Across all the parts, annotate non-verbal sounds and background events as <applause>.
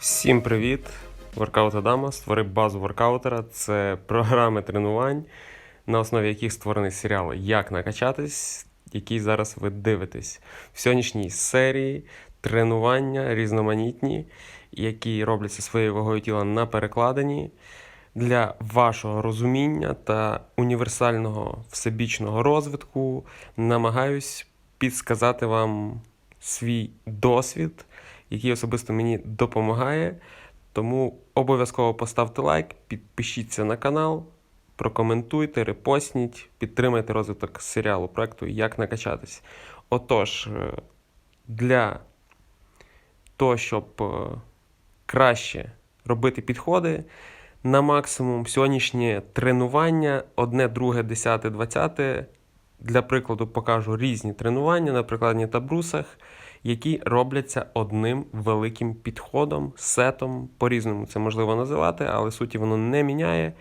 Всім привіт! Воркаут Адама створив базу воркаутера. Це програми тренувань, на основі яких створений серіал Як накачатись, який зараз ви дивитесь. В сьогоднішній серії тренування різноманітні, які робляться своєю вагою тіла на перекладині. Для вашого розуміння та універсального всебічного розвитку намагаюсь підсказати вам свій досвід, який особисто мені допомагає. Тому обов'язково поставте лайк, підпишіться на канал, прокоментуйте, репостніть, підтримайте розвиток серіалу проекту Як накачатись. Отож, е, для того, щоб е, краще робити підходи на максимум, сьогоднішнє тренування, одне, друге, десяте, двадцяте. Для прикладу покажу різні тренування на прикладні та брусах, які робляться одним великим підходом, сетом. По-різному це можливо називати, але суті воно не міняє.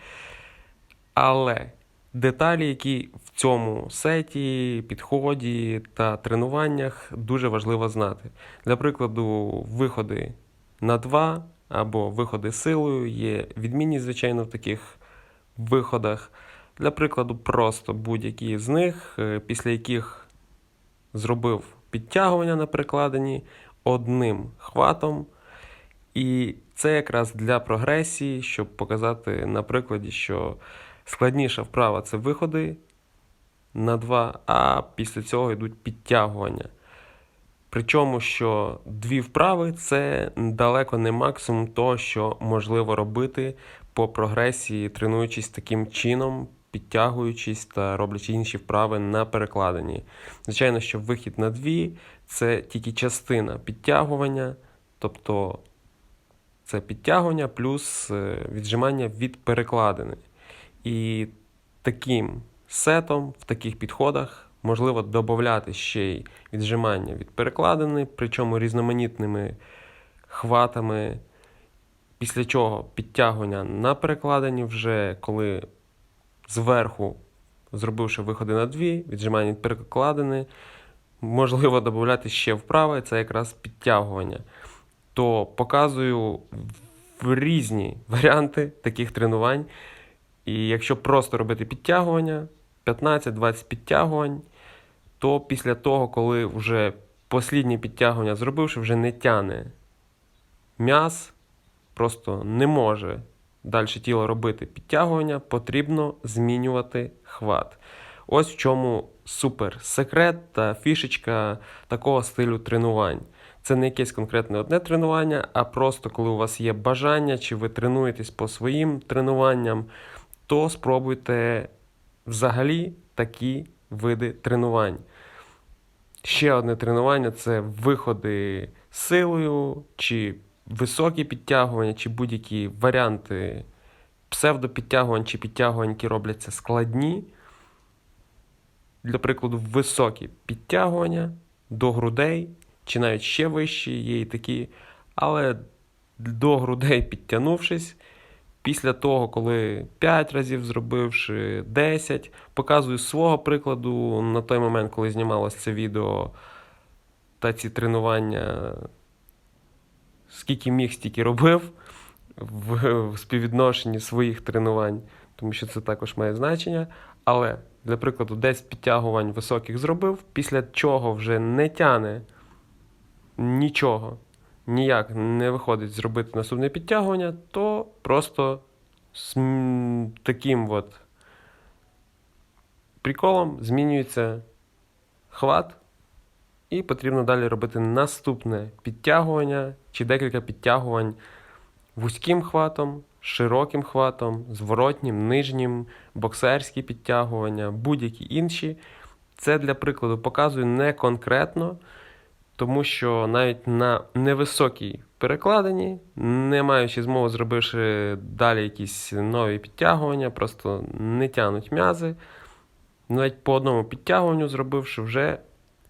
Але деталі, які в цьому сеті, підході та тренуваннях дуже важливо знати. Для прикладу, виходи на 2 або виходи силою є відмінність, звичайно, в таких виходах. Для прикладу, просто будь-які з них, е, після яких зробив підтягування на перекладині одним хватом. І це якраз для прогресії, щоб показати на прикладі, що складніша вправа це виходи на 2, а після цього йдуть підтягування. Причому, що дві вправи це далеко не максимум того, що можливо робити по прогресії, тренуючись таким чином, підтягуючись та роблячи інші вправи на перекладині. Звичайно, що вихід на дві це тільки частина підтягування, тобто це підтягування плюс е, віджимання від перекладини. І таким сетом в таких підходах можливо додати ще й віджимання від перекладини, причому різноманітними хватами. Після чого підтягування на перекладині, вже коли зверху, зробивши виходи на дві, віджимання від перекладини, можливо додати ще вправи, це якраз підтягування. То показую різні варіанти таких тренувань. І якщо просто робити підтягування, 15-20 підтягувань, то після того, коли вже посліднє підтягування зробивши, вже не тяне м'яз, просто не може далі тіло робити підтягування, потрібно змінювати хват. Ось в чому супер секрет та фішечка такого стилю тренувань. Це не якесь конкретне одне тренування, а просто коли у вас є бажання, чи ви тренуєтесь по своїм тренуванням, то спробуйте взагалі такі види тренувань. Ще одне тренування це виходи силою, чи високі підтягування, чи будь-які варіанти псевдопідтягувань чи підтягувань, які робляться складні. Для прикладу, високі підтягування до грудей, чи навіть ще вищі, є і такі. Але до грудей підтягнувшись, після того, коли 5 разів зробивши 10, показую свого прикладу на той момент, коли знімалось це відео та ці тренування, скільки міг, стільки робив в, співвідношенні своїх тренувань, тому що це також має значення. Але, для прикладу, 10 підтягувань високих зробив, після чого вже не тяне нічого, ніяк не виходить зробити наступне підтягування, то просто з таким от приколом змінюється хват, і потрібно далі робити наступне підтягування чи декілька підтягувань вузьким хватом, широким хватом, зворотнім, нижнім, боксерські підтягування, будь-які інші. Це для прикладу показую не конкретно, тому що навіть на невисокій перекладині, не маючи змоги зробивши далі якісь нові підтягування, просто не тянуть м'язи. Навіть по одному підтягуванню зробивши, вже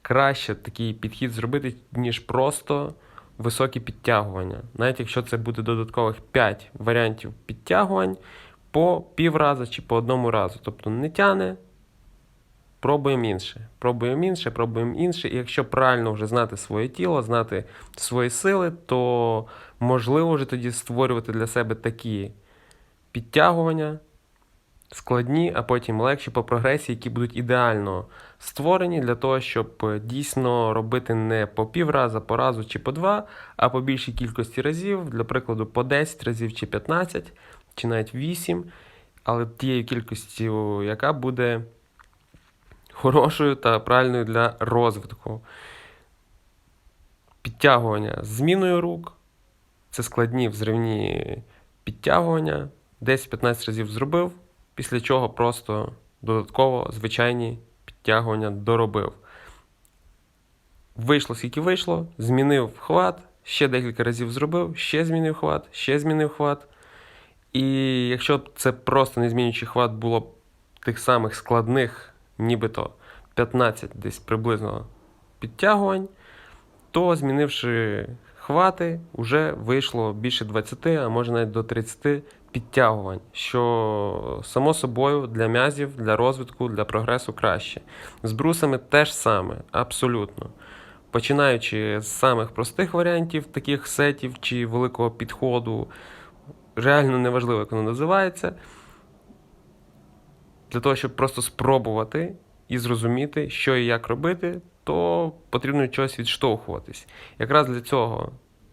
краще такий підхід зробити, ніж просто високі підтягування. Навіть якщо це буде додаткових 5 варіантів підтягувань по пів раза чи по одному разу. Тобто не тяне, пробуємо інше. Пробуємо інше, пробуємо інше. І якщо правильно вже знати своє тіло, знати свої сили, то можливо вже тоді створювати для себе такі підтягування, складні, а потім легші по прогресії, які будуть ідеально створені для того, щоб е, дійсно робити не по пів раза, по разу чи по два, а по більшій кількості разів, для прикладу, по 10 разів чи 15, чи навіть 8, але тією кількістю, яка буде хорошою та правильною для розвитку. Підтягування зміною рук. Це складні взривні підтягування. 10-15 разів зробив, після чого просто додатково звичайні підтягування доробив. Вийшло, скільки вийшло, змінив хват, ще декілька разів зробив, ще змінив хват, ще змінив хват. І якщо б це просто не змінюючи хват було б тих самих складних, нібито 15 десь приблизно підтягувань, то змінивши хвати, вже вийшло більше 20, а може навіть до 30 підтягувань, що само собою для м'язів, для розвитку, для прогресу краще. З брусами теж саме, абсолютно. Починаючи з самих простих варіантів, таких сетів чи великого підходу, реально неважливо, як воно називається, для того, щоб просто спробувати і зрозуміти, що і як робити, то потрібно чогось відштовхуватись. Якраз для цього,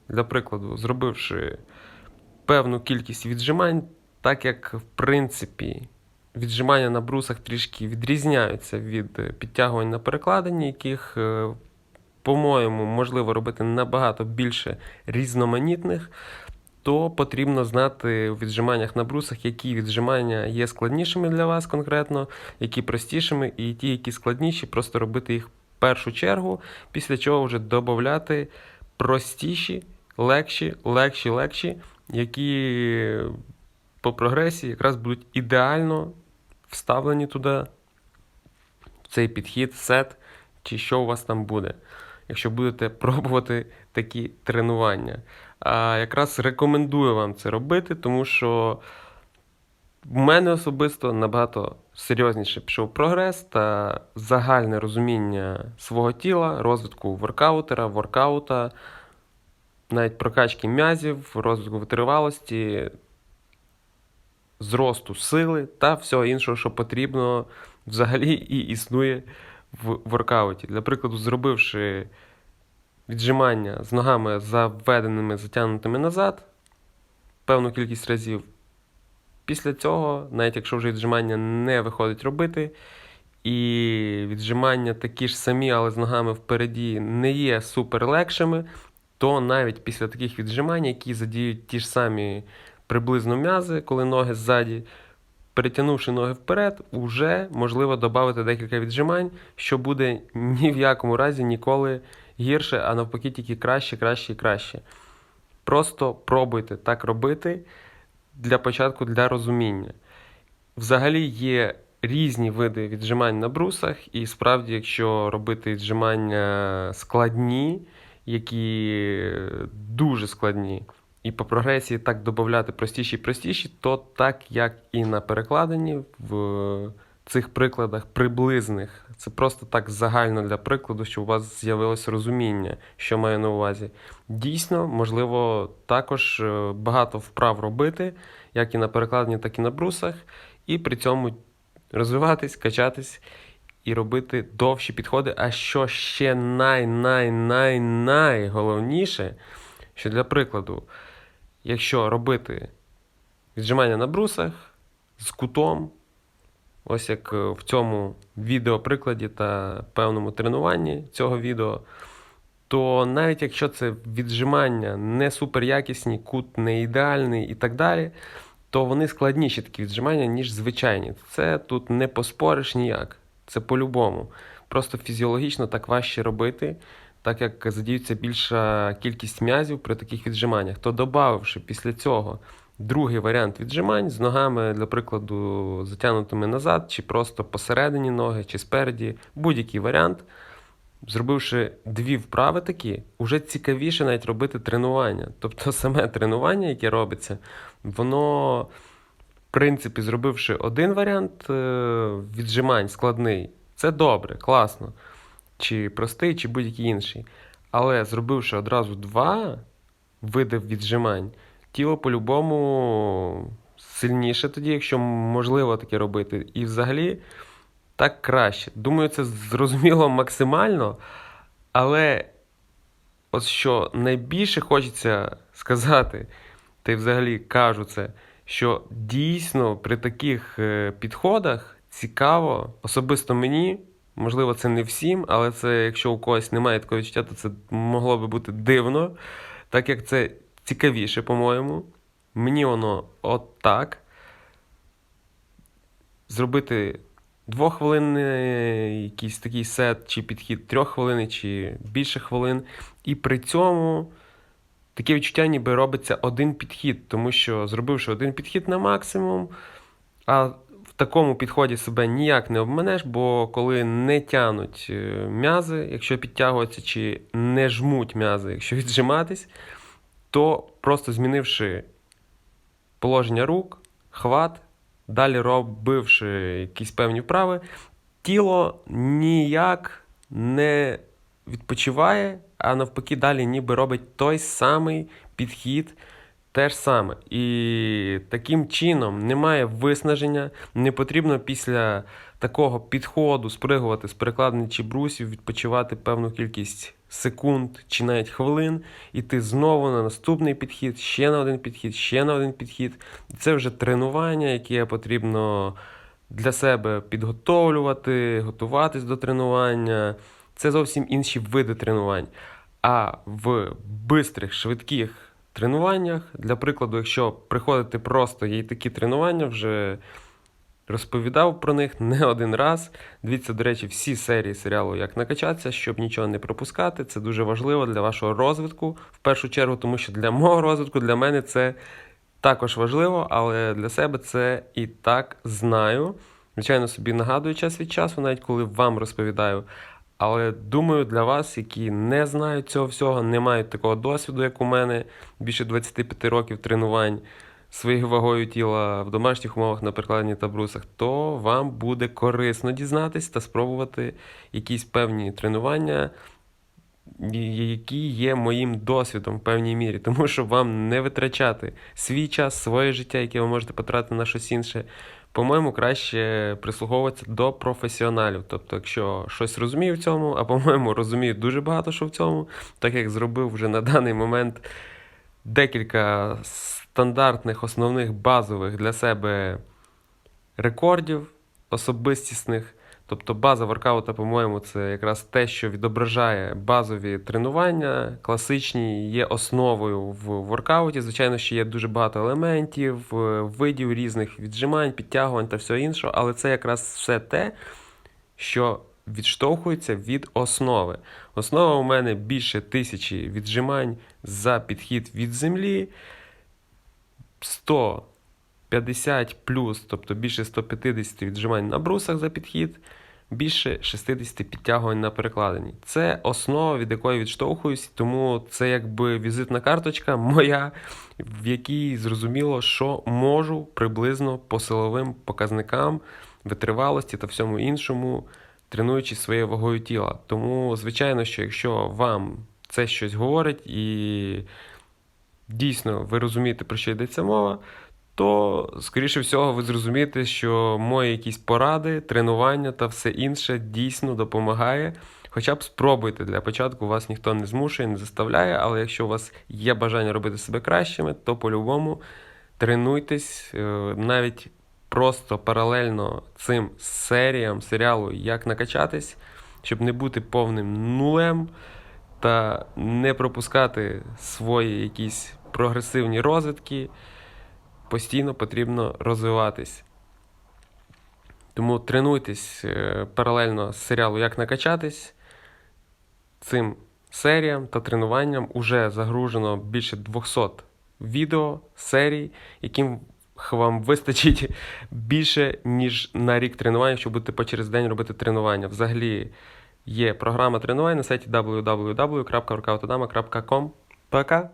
для прикладу, зробивши певну кількість віджимань, так як в принципі віджимання на брусах трішки відрізняються від е, підтягувань на перекладині, яких, е, по-моєму, можливо робити набагато більше різноманітних. То потрібно знати у віджиманнях на брусах, які віджимання є складнішими для вас конкретно, які простішими, і ті, які складніші, просто робити їх в першу чергу, після чого вже додати простіші, легші, легші, легші, які по прогресії якраз будуть ідеально вставлені туди, в цей підхід, сет, чи що у вас там буде, якщо будете <laughs> пробувати такі тренування. А якраз рекомендую вам це робити, тому що в мене особисто набагато серйозніше пішов прогрес та загальне розуміння свого тіла, розвитку воркаутера, воркаута, навіть прокачки м'язів, розвитку витривалості, зросту сили та всього іншого, що потрібно взагалі <laughs> і існує в воркауті. Для прикладу, зробивши віджимання з ногами заведеними, затягнутими назад певну кількість разів. Після цього, навіть якщо вже віджимання не виходить робити, і віджимання такі ж самі, але з ногами впереді, не є супер легшими, то навіть після таких віджимань, які задіють ті ж самі приблизно м'язи, коли ноги ззаді, перетягнувши ноги вперед, вже можливо додати декілька віджимань, що буде ні в якому разі ніколи гірше, а навпаки, тільки краще, краще і краще. Просто пробуйте так робити для початку для розуміння. Взагалі є різні види віджимань на брусах, і справді, якщо робити віджимання складні, які дуже складні, і по прогресії так додати простіші і простіші, то так як і на перекладині в цих прикладах приблизних. Це просто так загально для прикладу, щоб у вас з'явилось розуміння, що маю на увазі. Дійсно, можливо, також е, багато вправ робити, як і на перекладині, так і на брусах, і при цьому розвиватись, качатись і робити довші підходи. А що ще най-най-най-найголовніше, що для прикладу, якщо робити віджимання на брусах з кутом, ось як е, в цьому відеоприкладі та певному тренуванні цього відео, то навіть якщо це віджимання не суперякісні, кут не ідеальний і так далі, то вони складніші такі віджимання, ніж звичайні. Це тут не поспориш ніяк. Це по-любому. Просто фізіологічно так важче робити, так як задіються більша кількість м'язів при таких віджиманнях. То додавши після цього другий варіант віджимань з ногами, для прикладу, затягнутими назад, чи просто посередині ноги, чи спереді, будь-який варіант. Зробивши дві вправи такі, вже цікавіше навіть робити тренування. Тобто саме тренування, яке робиться, воно, принципі, зробивши один варіант е, віджимань складний, Це добре, класно. Чи простий, чи будь-який інший. Але зробивши одразу два види віджимань, тіло по-любому сильніше тоді, якщо можливо таке робити. І взагалі так краще. Думаю, це зрозуміло максимально, але от що найбільше хочеться сказати, та й взагалі кажу це, що дійсно при таких е, підходах цікаво, особисто мені, можливо, це не всім, але це, якщо у когось немає такого відчуття, то це могло би бути дивно, так як це цікавіше, по-моєму. Мені воно от так. Зробити двоххвилинний якийсь такий сет, чи підхід трьох хвилин, чи більше хвилин. І при цьому таке відчуття, ніби робиться один підхід, тому що зробивши один підхід на максимум, а в такому підході себе ніяк не обманеш, бо коли не тянуть е, м'язи, якщо підтягуються, чи не жмуть м'язи, якщо <laughs> віджиматись, то просто змінивши положення рук, хват, далі робивши якісь певні вправи, тіло ніяк не відпочиває, а навпаки, далі ніби робить той самий підхід. Те ж саме. І таким чином немає виснаження, не потрібно після такого підходу спригувати з перекладини чи брусів, відпочивати певну кількість секунд чи навіть хвилин, іти знову на наступний підхід, ще на один підхід, ще на один підхід. Це вже тренування, яке потрібно для себе підготовлювати, готуватись до тренування. Це зовсім інші види тренувань. А в бистрих, швидких тренуваннях, для прикладу, якщо приходити просто, є й такі тренування, вже розповідав про них не один раз. Дивіться, до речі, всі серії серіалу Як накачатися, щоб нічого не пропускати. Це дуже важливо для вашого розвитку, в першу чергу, тому що для мого розвитку, для мене це також важливо, але для себе це і так знаю. Звичайно, собі нагадую час від часу, навіть коли вам розповідаю. Але думаю, для вас, які не знають цього всього, не мають такого досвіду, як у мене, більше 25 років тренувань своєю вагою тіла в домашніх умовах на перекладенні та брусах, то вам буде корисно дізнатись та спробувати якісь певні тренування, які є моїм досвідом в певній мірі, тому що вам не витрачати свій час, своє життя, яке ви можете потратити на щось інше. По-моєму, краще прислуговуватися до професіоналів. Тобто, якщо щось розумію в цьому, а по-моєму, розумію дуже багато що в цьому, так як зробив вже на даний момент декілька стандартних, основних базових для себе рекордів особистісних. Тобто база воркаута, по-моєму, це якраз те, що відображає базові тренування, класичні, є основою в воркауті. Звичайно, що є дуже багато елементів, видів різних віджимань, підтягувань та всього іншого, але це якраз все те, що відштовхується від основи. Основа у мене більше тисячі віджимань за підхід від землі. 150 плюс, тобто більше 150 віджимань на брусах за підхід, більше 60 підтягувань на перекладині. Це основа, від якої відштовхуюсь, тому це якби візитна карточка моя, в якій зрозуміло, що можу приблизно по силовим показникам витривалості та всьому іншому, тренуючи своєю вагою тіла. Тому, звичайно, що якщо вам це щось говорить і дійсно ви розумієте, про що йдеться мова, то, скоріше всього, ви зрозумієте, що мої якісь поради, тренування та все інше дійсно допомагає. Хоча б спробуйте для початку, вас ніхто не змушує, не заставляє, але якщо у вас є бажання робити себе кращими, то по-любому тренуйтесь е, навіть просто паралельно цим серіям серіалу Як накачатись, щоб не бути повним нулем та не пропускати свої якісь прогресивні розвитки, постійно потрібно розвиватись. Тому тренуйтесь е, паралельно з серіалу Як накачатись. Цим серіям та тренуванням уже загружено більше 200 відео серій, яким вам вистачить <laughs> більше, ніж на рік тренування, щоб будете по через день робити тренування. Взагалі є програма тренувань на сайті www.workoutodama.com. Пока!